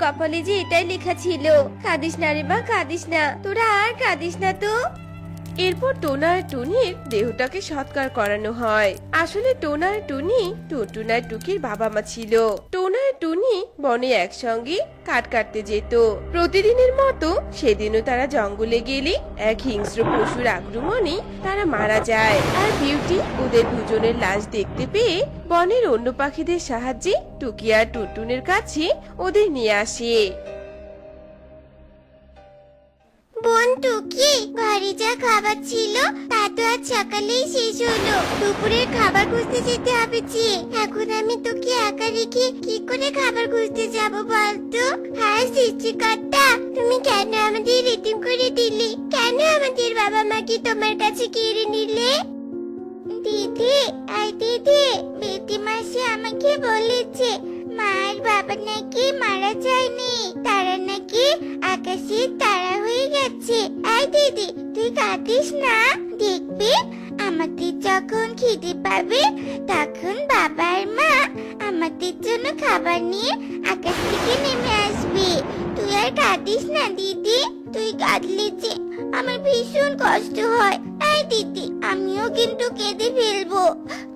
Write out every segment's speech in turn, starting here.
কপালে যে এটাই লেখা ছিল। কাঁদিস না রে বা কাঁদিস না। তোরা আর কাঁদিস না তো। এরপর টোনা টুনির দেহটাকে সৎকার করানো হয়। আসলে টোনা টুনি টুনটুন টুকির বাবা মা ছিল। টোনা টুনি বনে একসঙ্গে কাঠ কাটতে যেত। প্রতিদিনের মতো সেদিনও তারা জঙ্গলে গেলে এক হিংস্র পশুর আক্রমণে তারা মারা যায়। আর বিউটি ওদের দুজনের লাশ দেখতে পেয়ে বনের অন্য পাখিদের সাহায্যে টুকি আর টুনটুনের কাছে ওদের নিয়ে আসে। বোন টুকি ঘরে যা খাবার ছিল, তা তো আজ সকালেই শেষ হলো। দুপুরের খাবার খুঁজতে যেতে হবে এখন আমি তোকে একা রেখে কি করে খাবার খুঁজতে যাব বলতো? হ্যাঁ সৃষ্টিকর্তা, তুমি কেন আমাদের রিতিম করে দিলে? কেন আমাদের বাবা মাকে তোমার কাছে কেড়ে নিলে? দিদি আই দিদি বেটি মাসি আমাকে বলেছে মার বাবা নাকি মারা যায়নি। তারা নাকি আকাশে তারা হয়ে গেছে আই দিদি, তুই কাঁদিস না, দেখবি? আমাদের যখন খিদে পাবে, তখন বাবা আর মা আমাদের জন্য খাবার নিয়ে আকাশ থেকে নেমে আসবে। তুই আর কাঁদিস না, দিদি। তুই কাঁদলে যে আমার ভীষণ কষ্ট হয়। এই দিদি, আমিও কিন্তু কেঁদে ফেলব।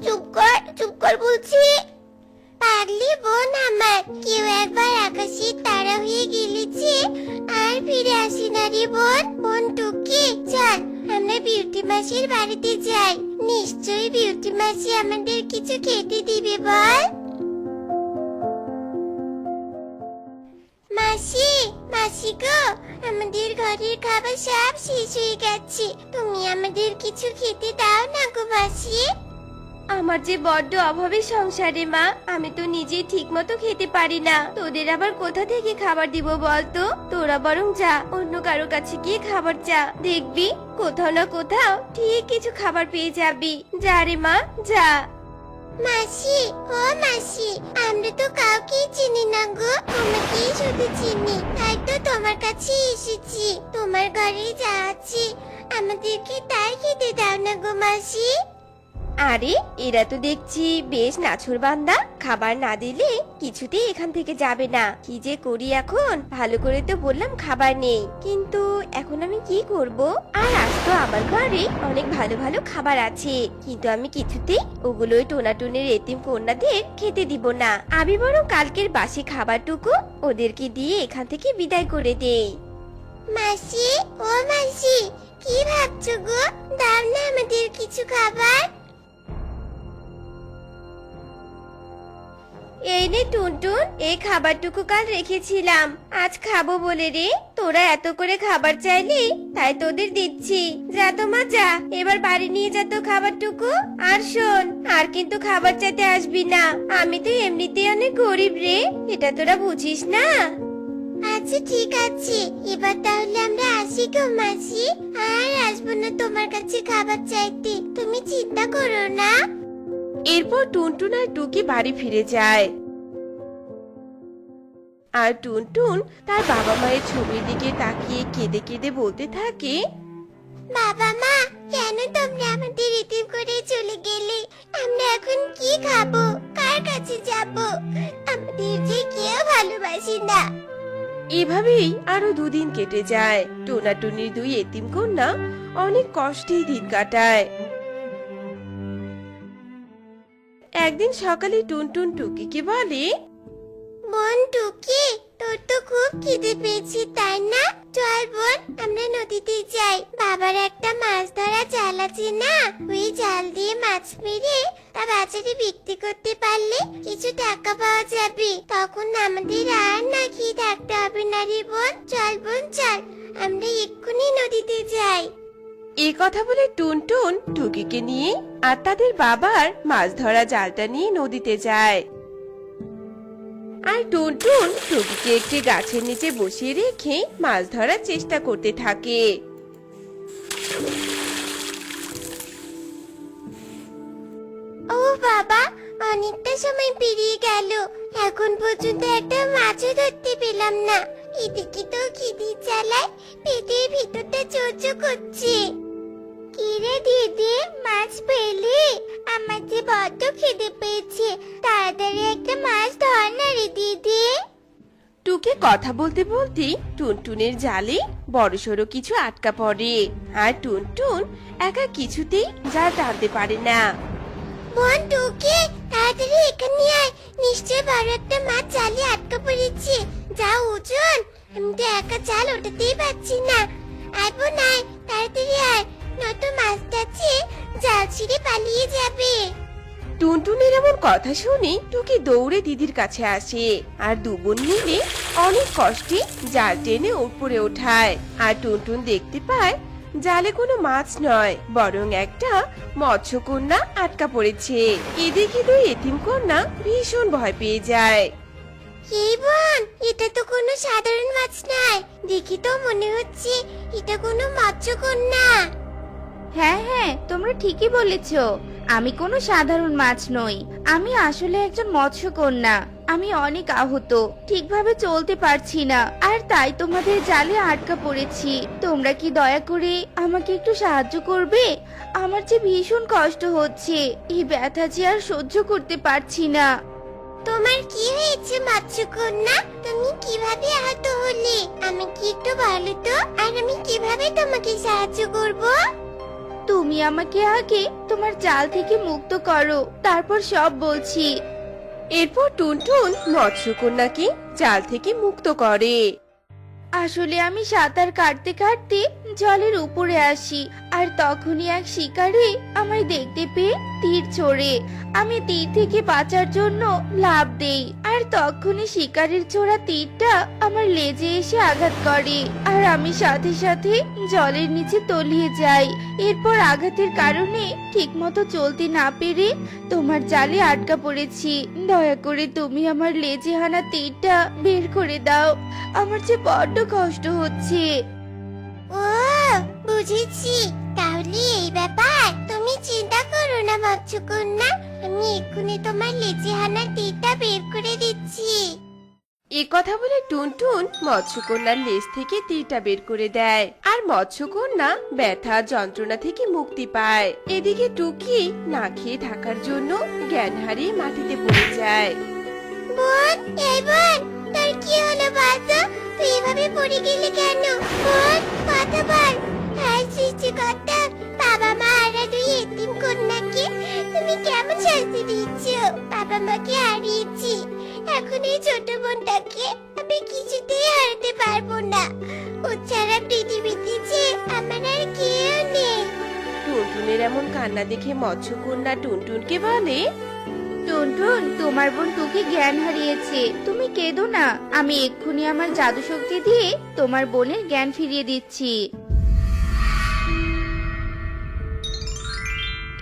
চুপ কর চুপ কর বলছি। পাগলি বোন আমার। কেউ একবার আকাশে তারা হয়ে গেলেছে আর ফিরে আসি না রে বোন। বোন টুকি, চল, আমরা বিউটি মাসির বাড়িতে যাই। নিশ্চয়ই বিউটি মাসি আমাদের কিছু খেতে দিবে বল। মাসি মাসি গো, আমাদের ঘরের খাবার সব শেষ হয়ে গেছে। তুমি আমাদের কিছু খেতে দাও না গো মাসি। আমার যে বড্ড অভাবের সংসারে, মা, আমি তো নিজেই ঠিক মতো খেতে পারি না। তোদের আবার কোথা থেকে খাবার দিব বলতো? তোরা বরং যা, অন্য কারও কাছে গিয়ে খাবার চা। দেখবি, কোথাও না কোথাও ঠিক কিছু খাবার পেয়ে যাবি। যা রে, মা, যা। মাসি, ও মাসি, আমরা তো কাউকেই চিনি না গো। তোমাকেই শুধু চিনি। তাই তো তোমার কাছে এসেছি। তোমার ঘরে যা আমাদেরকে তাই খেতে দাও না গো মাসি। আরে, এরা তো দেখছি বেশ নাছুর বান্দা। খাবার না দিলে কিছুতেই এখান থেকে যাবে না। কি যে করি এখন? ভালো করে তো বললাম খাবার নেই। কিন্তু এখন আমি কি করব? আর আজ তো আমার ঘরে অনেক ভালো ভালো খাবার আছে। কিন্তু আমি কিছুতেই ওগুলোই টোনাটুনের এতিম কন্যাদের খেতে দিব না। আমি বরং কালকের বাসি খাবারটুকু ওদেরকে দিয়ে এখান থেকে বিদায় করে দেই। মাসি, ও মাসি, কি ভাবছ গো? দাও না আমাদের কিছু খাবার। এই নে টুনটুন, এই খাবারটুকু কাল রেখেছিলাম। আজ খাব বলে রে। তোরা এত করে খাবার চাইলি, তাই তোদের দিচ্ছি। যা তোমা যা এবার বাড়ি নিয়ে যা তো খাবারটুকু। আর শোন, আর কিন্তু খাবার চাইতে আসবি না। আমি তো এমনিতেই অনেক গরিব রে। এটা তোরা বুঝিস না? আচ্ছা ঠিক আছে। এবার তাহলে আমরা আসি গো মাসি। আর আসব না তোমার কাছে খাবার চাইতে। তুমি চিন্তা করো না। এরপর টুনটুন আর টুকি বাড়ি ফিরে যায়। আর টুনটুন তার বাবা মায়ের ছবির দিকে তাকিয়ে কেঁদে কেঁদে বলতে থাকে বাবা মা কেন তোমরা আমাদের ইতিম করে চলে গেলে? আমরা এখন কি খাব? কার কাছে যাব? আমাদের যে কেউ ভালোবাসি না। এভাবেই আরও দুদিন কেটে যায়। টোনাটুনির দুই এতিম কন্যা অনেক কষ্টেই দিন কাটায়। একদিন সকালে টুনটুন টুকিকে বলে, বোন টুকি, তোর তো খুব খিদে পেয়েছে, তাই না? চল বোন, আমরা নদীতে যাই। বাবার একটা মাছ ধরা জাল আছে না? ওই জাল দিয়ে মাছ মেরে তা বাজারে বিক্রি করতে পারলে কিছু টাকা পাওয়া যাবে। তখন আমাদের আর না খেয়ে থাকতে হবে না রে বোন। চল বোন, চল। আমরা এক্ষুনি যাই এই কথা বলে টুনটুন টুকিকে নিয়ে আর তাদের বাবার মাছ ধরা জালটা নিয়ে নদীতে যায়। আর টুনটুন টুকিকে একটি গাছের নিচে বসিয়ে রেখে মাছ ধরার চেষ্টা করতে থাকে। ও বাবা, অনেকটা সময় পেরিয়ে গেল। এখন পর্যন্ত একটা মাছও ধরতে পেলাম না। এদিকে তো খিদি চালায় পেটের ভিতরটা চোচো করছে। কিরে দিদি মাছ পেলি। আমার যে বড্ড খিদে পেয়েছে তাড়াতাড়ি একটা মাছ ধর না রে দিদি। টুকি কথা বলতে বলতে টুনটুনের জালে বড়সড় কিছু আটকা পড়ে। আর টুনটুন একা কিছুতেই জাল টানতে পারে না। বোন টুকে তাড়াতাড়ি এখানে আয়। নিশ্চয় বড় একটা মাছ জালে আটকা পড়েছে। যা ওজন আমি তো একা জাল ওঠাতেই পারছি না। আয় বোন আয় তাড়াতাড়ি আয়। নয়তো মাছটা যে জাল ছিঁড়ে পালিয়ে যাবে। টুনটুনের এমন কথা শুনে টুকি দৌড়ে দিদির কাছে আসে আর দুবোন মিলে অনেক কষ্টে জাল টেনে উপরে ওঠায় আর টুনটুন দেখতে পায় জালে কোনো মাছ নয় বরং একটা মৎস্যকন্যা আটকা পড়েছে। এদিকে দুই এতিম কন্যা ভীষণ ভয় পেয়ে যায়। এই বোন এটা তো কোনো সাধারণ মাছ নয়। দেখি তো মনে হচ্ছে এটা কোনো মৎস্যকন্যা। হ্যাঁ হ্যাঁ তোমরা ঠিকই বলেছ। আমি কোনো সাধারণ মাছ নই। আমি আসলে একজন মৎস্যকন্যা। আমি অনেক আহত। ঠিকভাবে চলতে পারছি না। আর তাই তোমাদের জালে আটকা পড়েছি। তোমরা কি দয়া করে আমাকে একটু সাহায্য করবে? আমার যে ভীষণ কষ্ট হচ্ছে। এই ব্যথা যে আর সহ্য করতে পারছি না। তোমার কি হয়েছে, মৎস্যকন্যা? তুমি কীভাবে আহত হলে? আমি কি একটু বলো তো? আর আমি কীভাবে তোমাকে সাহায্য করব? তুমি আমাকে আগে তোমার জাল থেকে মুক্ত করো, তারপর সব বলছি। এরপর টুনটুন মৎস্যকন্যাকে জাল থেকে মুক্ত করে। আসলে আমি সাঁতার কাটতে কাটতে জলের উপরে আসি, আর তখনই এক শিকারি আমায় দেখতে পেয়ে তীর ছোড়ে। আমি তীর থেকে বাঁচার জন্য লাভ দেই, আর তখনই শিকারির ছোড়া তীরটা আমার লেজে এসে আঘাত করে, আর আমি সাথে সাথে জলের নিচে তলিয়ে যাই। এরপর আঘাতের কারণে ঠিকমতো চলতে না পেরে তোমার জালে আটকা পড়েছি। দয়া করে তুমি আমার লেজে হানা তীরটা বের করে দাও। আমার যে বড্ড কষ্ট হচ্ছে। ও বুঝেছি। তাহলে এই ব্যাপার তুমি চিন্তা করো না মৎস্যকন্যা আমি এক্ষুনি তোমার লেজে হানা তীরটা বের করে দিচ্ছি। এ কথা বলে টুনটুন মৎস্যকন্যার লেজ থেকে তীরটা বের করে দেয়। আর মৎস্যকন্যা ব্যথা যন্ত্রণা থেকে মুক্তি পায়। এদিকে টুকি না খেয়ে থাকার জন্য জ্ঞান হারিয়ে মাটিতে পড়ে যায়। বোন এই বোন কি হলো বলতো তুই এভাবে পড়ে গেলি কেন? বোন কথা বল। হায় সৃষ্টিকর্তা বাবা মা আর দুই এতিম কন্যাকে তুমি কেমন শাস্তি দিচ্ছ? বাবা মাকে হারিয়েছি। এখন এই ছোট বোনটাকে আমি কিছুতেই হারাতে পারব না। ও ছাড়া পৃথিবীতে যে আমার আর নেই। টুনটুনের এমন কান্না দেখে মৎস্যকন্যা টুনটুনকে বলে টুনটুন, তোমার বোন টুকি জ্ঞান হারিয়েছে। তুমি কেঁদো না। আমি এক্ষুনি আমার জাদু শক্তি দিয়ে তোমার বোনের জ্ঞান ফিরিয়ে দিচ্ছি।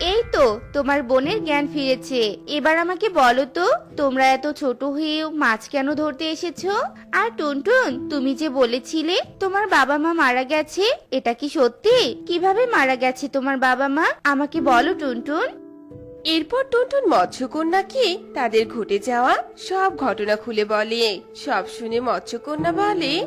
এই তো, তোমার বোনের জ্ঞান ফিরেছে। এবার আমাকে বলো তো, তোমরা এত ছোট হয়েও মাছ কেন ধরতে এসেছ? আর টুনটুন, তুমি যে বলেছিলে তোমার বাবা মা মারা গেছে, এটা কি সত্যি? কীভাবে মারা গেছে তোমার বাবা মা? আমাকে বলো, টুনটুন। এরপর টুনটুন মৎস্যকন্যাকে তাদের ঘটে যাওয়া সব ঘটনা খুলে বলে। সব শুনে মৎস্যকন্যা বলে,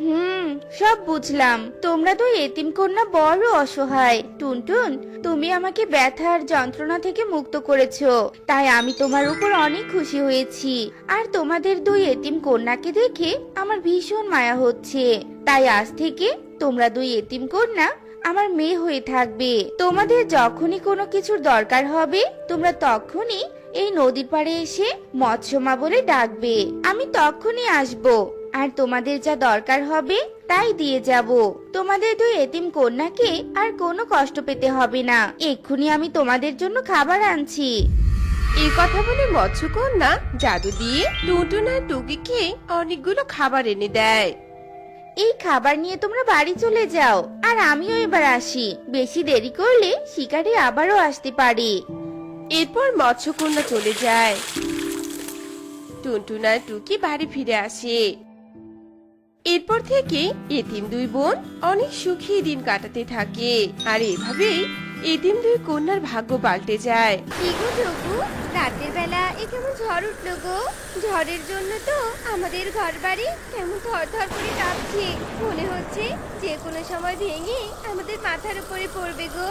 হুম, সব বুঝলাম। তোমরা তো এতিম কন্যা বড় অসহায়। টুনটুন, তুমি আমাকে ব্যথা আর যন্ত্রণা থেকে মুক্ত করেছ। তাই আমি তোমার উপর অনেক খুশি হয়েছি। আর তোমাদের দুই এতিম কন্যাকে দেখে আমার ভীষণ মায়া হচ্ছে। তাই আজ থেকে তোমরা দুই এতিম কন্যা আমার মেয়ে হয়ে থাকবে। তোমাদের যখনই কোনো কিছুর দরকার হবে, তোমরা তখনই এই নদীর পাড়ে এসে মৎস্যমা বলে ডাকবে। আমি তখনই আসব। আর তোমাদের যা দরকার হবে, তাই দিয়ে যাব। তোমাদের দুই এতিম কন্যাকে আর কোনো কষ্ট পেতে হবে না। এক্ষুনি আমি তোমাদের জন্য খাবার আনছি। এই কথা বলে মৎস্যকন্যা জাদু দিয়ে টুনটুন আর টুকিকে অনেকগুলো খাবার এনে দেয়। এই খাবার নিয়ে তোমরা বাড়ি চলে যাও। আর আমিও এবার আসি। বেশি দেরি করলে শিকারি আবারও আসতে পারে। এরপর মৎস্যকন্যা চলে যায়। টুনটুন আর টুকি বাড়ি ফিরে আসে। এরপর থেকে এতিম দুই বোন অনেক সুখী দিন কাটাতে থাকে। আর এভাবেই এতিম দুই কন্যার ভাগ্য পাল্টে যায়। কি গো যোগু রাতের বেলা এ কেমন ঝড় উঠল গো? ঝড়ের জন্য তো আমাদের ঘর বাড়ি কেমন থর থর করে কাঁপছে। মনে হচ্ছে যে কোনো সময় ভেঙে আমাদের মাথার উপরে পড়বে গো।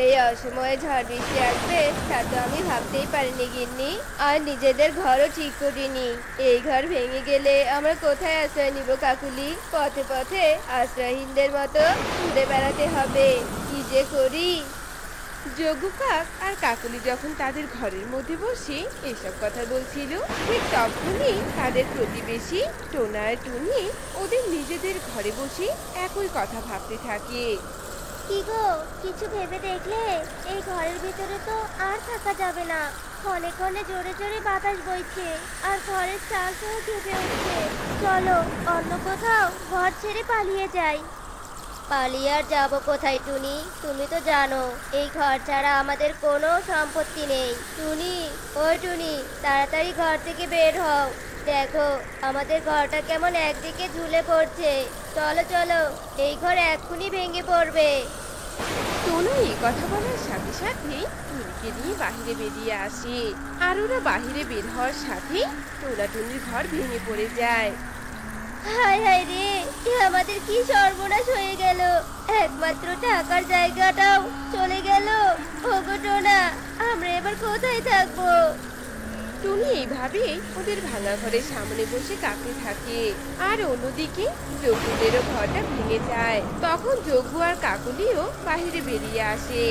এই অসময়ে ঝড় বৃষ্টি আসবে তা তো আমি ভাবতেই পারিনি গিন্নি। আর নিজেদের ঘরও ঠিক করিনি। এই ঘর ভেঙে গেলে আমরা কোথায় আশ্রয় নিব কাকুলি? পথে পথে আশ্রয়হীনদের মতো ঘুরে বেড়াতে হবে। যে করি। যোগু কাক আর কাকলি যখন তাদের ঘরের মধ্যে বসে এসব কথা বলছিল, ঠিক তখনই তাদের প্রতিবেশী টোনা আর টুনি ওদের নিজেদের ঘরে বসে একই কথা ভাবতে থাকে। কি গো, কিছু ভেবে দেখলে? এই ঘরের ভিতরে তো আর থাকা যাবে না। ক্ষণে ক্ষণে জোরে জোরে বাতাস বইছে আর ঘরের চাল সহ কেঁপে উঠছে। চলো অন্য কোথাও ঘর ছেড়ে পালিয়ে যাই। পালিয়ে আর যাব কোথায়, টুনি? তুমি তো জানো, এই ঘর ছাড়া আমাদের কোনো সম্পত্তি নেই। টুনি, ওই টুনি, তাড়াতাড়ি ঘর থেকে বের হও। দেখো, আমাদের ঘরটা কেমন একদিকে ঝুলে পড়ছে। চলো চলো, এই ঘর এক্ষুনি ভেঙে পড়বে। টোনা, এই কথা বলার সাথে সাথে টুনিকে নিয়ে বাহিরে বেরিয়ে আসে। আর ওরা বাহিরে বের হওয়ার সাথে টোনা টুনির ঘর ভেঙে পড়ে যায়। হায় হায় রে এ আমাদের কি সর্বনাশ হয়ে গেল। একমাত্র টাকার জায়গাটাও চলে গেল। ওগোটোনা আমরা এবার কোথায় থাকব? টুনি এইভাবে ওদের ভাঙা ঘরের সামনে বসে কাঁপতে থাকে। আর অন্যদিকে যজ্ঞদেরও ঘরটা ভেঙে যায়। তখন যজ্ঞ আর কাকুলিও বাহিরে বেরিয়ে আসে।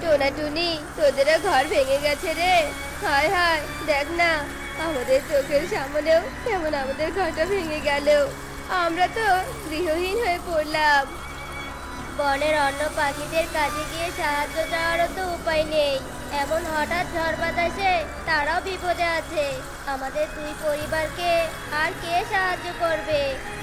টোনা টুনি তোদেরও ঘর ভেঙে গেছে রে। হায় হায় দেখ না আমাদের চোখের সামনেও কেমন আমাদের ঘরটা ভেঙে গেল। আমরা তো গৃহহীন হয়ে পড়লাম। বনের অন্য পাখিদের কাছে গিয়ে সাহায্য চাওয়ারও তো উপায় নেই। এমন হঠাৎ ঝড় বাতাসে তারাও বিপদে আছে। আমাদের দুই পরিবারকে আর কে সাহায্য করবে?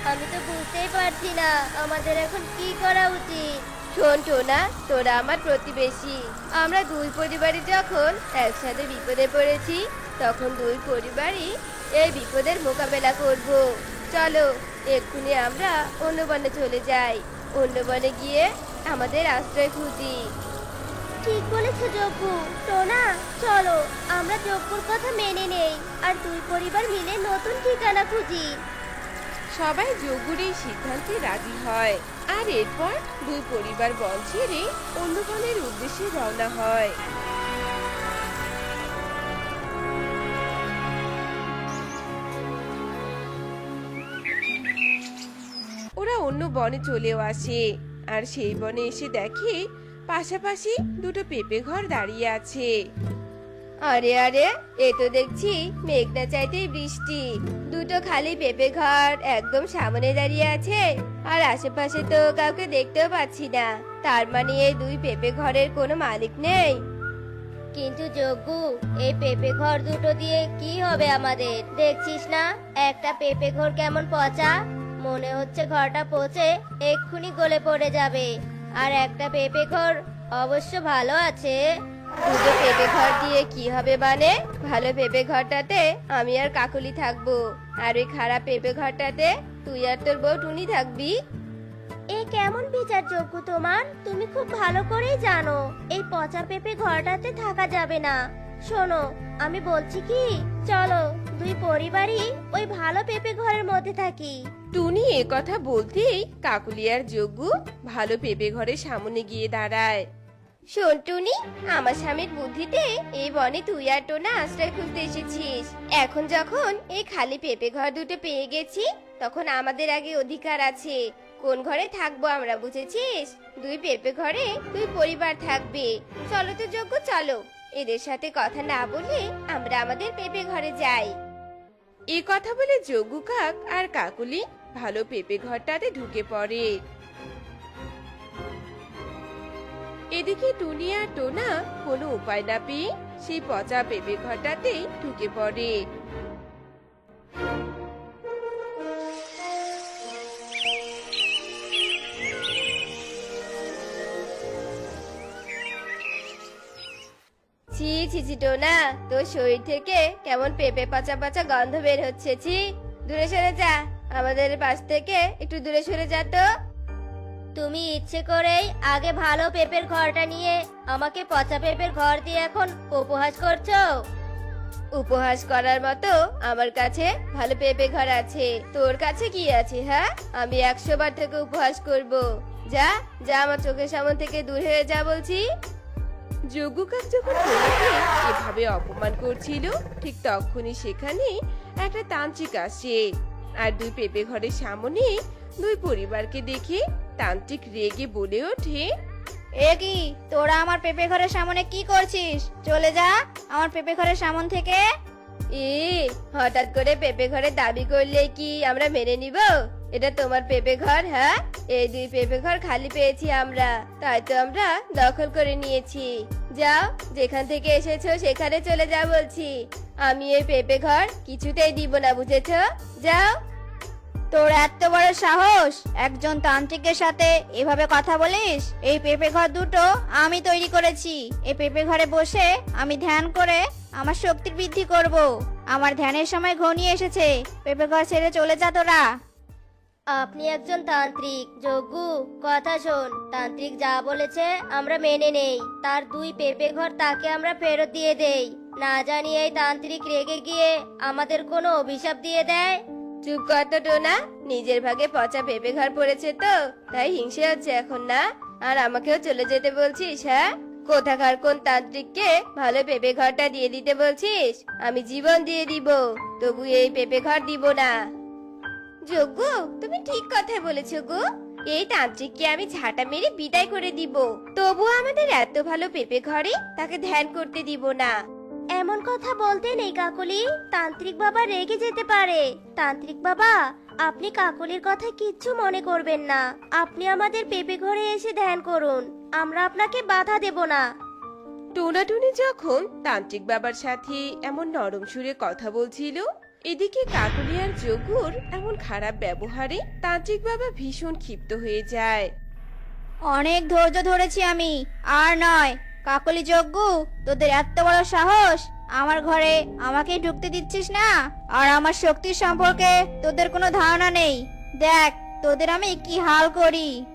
আমি তো বুঝতেই পারছি না, আমাদের এখন কি করা উচিত? শোন, টোনা, তোরা আমার প্রতিবেশী। আমরা দুই পরিবারই যখন একসাথে বিপদে পড়েছি তখন দুই পরিবারই এই বিপদের মোকাবেলা করব। চলো এক্ষুনি আমরা অন্য বনে চলে যাই। অন্য বনে গিয়ে আমাদের আশ্রয় খুঁজি। ঠিক বলেছ যজ্ঞ টোনা চলো আমরা যজ্ঞর কথা মেনে নেই আর দুই পরিবার মিলে নতুন ঠিকানা খুঁজি। সবাই যজ্ঞর এই সিদ্ধান্তে রাজি হয় আর এরপর দুই পরিবার বন ছেড়ে অন্য বনের উদ্দেশ্যে রওনা হয়। অন্য বনে চলেও আসে। আর সেই বনে এসে দেখে পাশাপাশি দুটো পেঁপে ঘর দাঁড়িয়ে আছে। আরে আরে, এ তো দেখছি মেঘনা চাইতেই বৃষ্টি। দুটো খালি পেঁপে ঘর একদম সামনে দাঁড়িয়ে আছে আর আশেপাশে তো কাউকে দেখতেও পাচ্ছি না। তার মানে এই দুই পেঁপে ঘরের কোনো মালিক নেই। কিন্তু যজ্ঞু এই পেঁপে ঘর দুটো দিয়ে কি হবে আমাদের? দেখছিস না? একটা পেঁপে ঘর কেমন পচা? মনে হচ্ছে ঘরটা পচে এক্ষুনি গলে পড়ে যাবে। আর একটা পেঁপে ঘর অবশ্য ভালো আছে। দুটো পেঁপে ঘর দিয়ে কি হবে মানে? ভালো পেঁপে ঘরটাতে আমি আর কাকুলি থাকব। আর ওই খারাপ পেঁপে ঘরটাতে তুই আর তোর বউ টুনি থাকবি। এ কেমন বিচার যোগ্য তোমার? তুমি খুব ভালো করেই জানো, এই পচা পেঁপে ঘরটাতে থাকা যাবে না। শোনো আমি বলছি কি? চলো দুই পরিবারই ওই ভালো পেঁপে ঘরের মধ্যে থাকি। টুনি এ কথা বলতেই কাকুলিয়ার যজ্ঞ ভালো পেঁপে ঘরের সামনে গিয়ে দাঁড়ায়। শোন টুনি আমার স্বামীর বুদ্ধিতে এই বনে তুই আর টোনা আশ্রয় খুঁজতে এসেছিস। এখন যখন এই খালি পেঁপে ঘর দুটো পেয়ে গেছি তখন আমাদের আগে অধিকার আছে। কোন ঘরে থাকব আমরা বুঝেছিস? দুই পেঁপে ঘরে দুই পরিবার থাকবে। চলো তো যোগ্য চলো। এদের সাথে কথা না বলে আমরা আমাদের পেঁপে ঘরে যাই। এ কথা বলে যজ্ঞ কাক আর কাকুলি ভালো পেঁপে ঘরটাতে ঢুকে পড়ে। এদিকে টুনি আর টোনা কোনো উপায় না পেয়ে সেই পচা পেঁপে ঘরটাতেই ঢুকে পড়ে। ছি ছি ছি, টোনা, তোর শরীর থেকে কেমন পেঁপে পচা পচা গন্ধ বের হচ্ছে, ছি। দূরে সরে যা, আমাদের পাশ থেকে একটু দূরে সরে যা তো। তুমি ইচ্ছে করেই আগে ভালো পেঁপের ঘরটা নিয়ে আমাকে পচা পেঁপের ঘর দিয়ে এখন উপহাস করছ? উপহাস করার মতো আমার কাছে ভালো পেঁপে ঘর আছে। তোর কাছে কি আছে হ্যাঁ? আমি একশো বার থেকে উপহাস করব। যা যা আমার চোখের সামনে থেকে দূর হয়ে যা বলছি। যজ্ঞ কাক যখন টোনাকে এভাবে অপমান করছিল ঠিক তখনই সেখানে একটা তান্ত্রিক আসে। আর দুই পেঁপে ঘরের সামনে দুই পরিবারকে দেখে তান্ত্রিক রেগে বলে ওঠে এ কি তোরা আমার পেঁপে ঘরের সামনে কি করছিস? চলে যা আমার পেঁপে ঘরের সামন থেকে। এ হঠাৎ করে পেঁপে ঘরে দাবি করলে কি আমরা মেনে নিব? এটা তোমার পেঁপে ঘর হ্যাঁ? এই দুই পেঁপে ঘর খালি পেয়েছি আমরা। তাই তো আমরা দখল করে নিয়েছি। যাও, যেখান থেকে এসেছ সেখানে চলে যা বলছি। আমি এই পেঁপে ঘর কিছুতেই দিব না, বুঝেছ? যাও। তোর এত বড় সাহস! একজন তান্ত্রিকের সাথে এভাবে কথা বলিস? এই পেঁপে ঘর দুটো আমি তৈরি করেছি। এই পেঁপে ঘরে বসে আমি ধ্যান করে আমার শক্তির বৃদ্ধি করব। আমার ধ্যানের সময় ঘনিয়ে এসেছে। পেঁপে ঘর ছেড়ে চলে যা তোরা। আপনি একজন তান্ত্রিক। যজ্ঞ কথা শোন। তান্ত্রিক যা বলেছে আমরা মেনে নেই। তার দুই পেঁপে ঘর তাকে আমরা ফেরত দিয়ে দেই। না জানি এই তান্ত্রিক রেগে গিয়ে আমাদের কোনো অভিশাপ দিয়ে দেয়? চুপ কর তো, টোনা। নিজের ভাগে পচা পেঁপে ঘর পড়েছে তো, তাই হিংসে হচ্ছে এখন না? আর আমাকেও চলে যেতে বলছিস হ্যাঁ? কোথাকার কোন তান্ত্রিককে ভালো পেঁপে ঘরটা দিয়ে দিতে বলছিস? আমি জীবন দিয়ে দিব, তবু এই পেঁপে ঘর দিব না। যোগ্য? তুমি ঠিক কথাই বলেছ গো। এই তান্ত্রিককে আমি ঝাঁটা মেরে বিদায় করে দিব। তবু আমাদের এত ভালো পেঁপে ঘরে তাকে ধ্যান করতে দিব না। এমন কথা বলতে নেই কাকলি। তান্ত্রিক বাবা রেগে যেতে পারে। তান্ত্রিক বাবা, আপনি কাকলির কথা কিচ্ছু মনে করবেন না। আপনি আমাদের পেঁপে ঘরে এসে ধ্যান করুন। আমরা আপনাকে বাধা দেব না। টোনাটুনি যখন তান্ত্রিক বাবার সাথে এমন নরম সুরে কথা বলছিল এদিকে কাকলি আর যোগুর এমন খারাপ ব্যবহারে তান্ত্রিক বাবা ভীষণ ক্ষিপ্ত হয়ে যায়। অনেক ধৈর্য ধরেছি আমি আর নয় কাকলি যজ্ঞ তোদের এত বড় সাহস আমার ঘরে আমাকে ঢুকতে দিচ্ছিস না? আর আমার শক্তির সম্পর্কে তোদের কোনো ধারণা নেই। দেখ তোদের আমি কি হাল করি?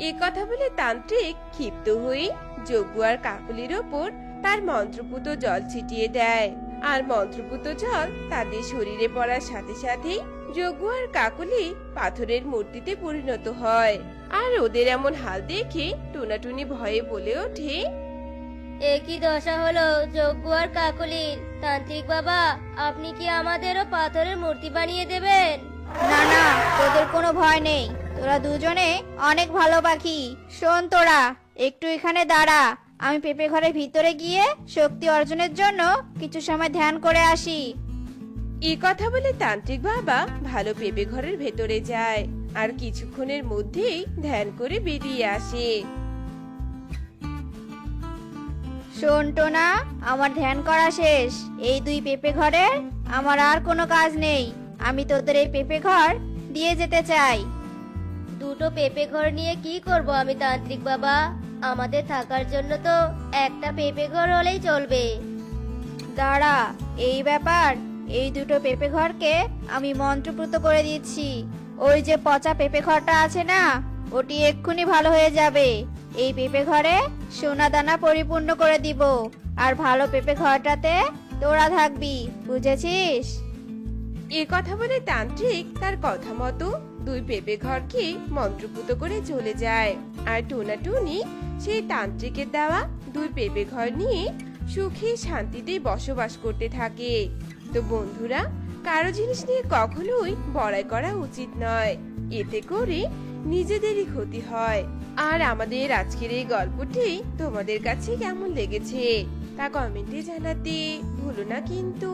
এ কথা বলে তান্ত্রিক ক্ষিপ্ত হয়ে যজ্ঞ আর কাকলির ওপর তার মন্ত্রপুত জল ছিটিয়ে দেয়। আর মন্ত্রপুত জল তাদের শরীরে পড়ার সাথে সাথেই যজ্ঞ আর কাকলি পাথরের মূর্তিতে পরিণত হয়। আর ওদের এমন হাল দেখে টুনাটুনি ভয়ে বলে ওঠে একই দশা হলো যজ্ঞ আর কাকলির। তান্ত্রিক বাবা আপনি কি আমাদেরও পাথরের মূর্তি বানিয়ে দেবেন? না না তোদের কোনো ভয় নেই। তোরা দুজনে অনেক ভালো পাখি। শোন তোরা একটু এখানে দাঁড়া। আমি পেঁপে ঘরের ভিতরে গিয়ে শক্তি অর্জনের জন্য কিছু সময় ধ্যান করে আসি। এ কথা বলে তান্ত্রিক বাবা ভালো পেঁপে ঘরের ভেতরে যায় আর কিছুক্ষণের মধ্যেই ধ্যান করে বেরিয়ে আসে। শোন টোনা আমার ধ্যান করা শেষ। এই দুই পেঁপে ঘরের আমার আর কোনো কাজ নেই। আমি তোদের এই পেঁপে ঘর দিয়ে যেতে চাই। দুটো পেঁপে ঘর নিয়ে কি করব আমি তান্ত্রিক বাবা? আমাদের থাকার জন্য তো একটা পেঁপে ঘর হলেই চলবে। দাঁড়া, এই ব্যাপার, এই দুটো পেঁপে ঘরকে আমি মন্ত্রপুত করে দিচ্ছি। ওই যে পচা পেঁপে ঘরটা আছে না, ওটি এক্ষুনি ভালো হয়ে যাবে। এই পেঁপে ঘরে সোনা দানা পরিপূর্ণ করে দিব, আর ভালো পেঁপে ঘরটাতে তোরা থাকবি, বুঝেছিস? এ কথা বলে তান্ত্রিক তার কথা মতো দুই পেঁপে ঘরকে মন্ত্রপুত করে চলে যায়। আর টোনাটুনি সেই তান্ত্রিকের দেওয়া দুই পেঁপে ঘর নিয়ে সুখে শান্তিতে বসবাস করতে থাকে। তো বন্ধুরা, কারও জিনিস নিয়ে কখনোই বড়াই করা উচিত নয়। এতে করে নিজেদেরই ক্ষতি হয়। আর আমাদের আজকের এই গল্পটি তোমাদের কাছে কেমন লেগেছে তা কমেন্টে জানাতে ভুলো না কিন্তু।